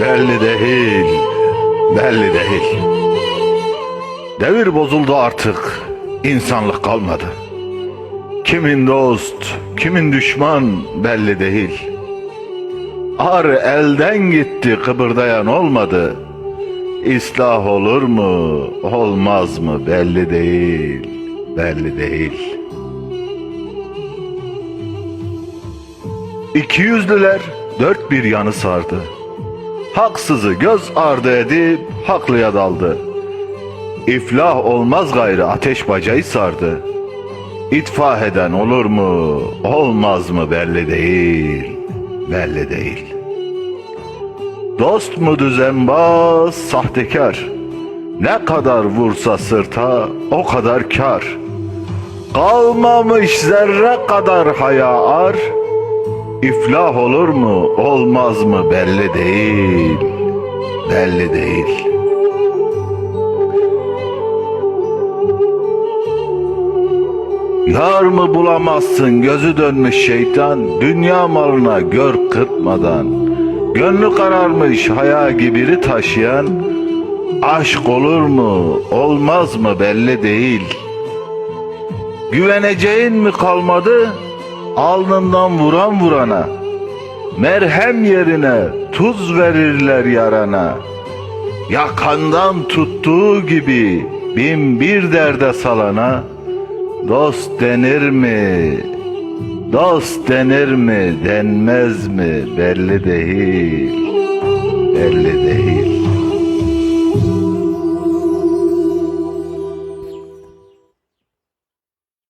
Belli değil, belli değil. Devir bozuldu artık, insanlık kalmadı. Kimin dost, kimin düşman belli değil. Ar elden gitti, kıpırdayan olmadı. İslah olur mu, olmaz mı belli değil, belli değil. İki yüzlüler dört bir yanı sardı. Haksızı göz ardı edip haklıya daldı. İflah olmaz gayrı ateş bacayı sardı. İtfah eden olur mu, olmaz mı belli değil, belli değil. Dost mu düzenbaz, sahtekar. Ne kadar vursa sırta o kadar kar. Kalmamış zerre kadar haya ar. İflah olur mu, olmaz mı belli değil, belli değil. Yar mı bulamazsın gözü dönmüş şeytan, dünya malına gör kırpmadan. Gönlü kararmış haya gibiri taşıyan, aşk olur mu, olmaz mı belli değil. Güveneceğin mi kalmadı, alnından vuran vurana. Merhem yerine tuz verirler yarana. Yakandan tuttuğu gibi bin bir derde salana. Dost denir mi? Dost denir mi? Denmez mi? Belli değil. Belli değil.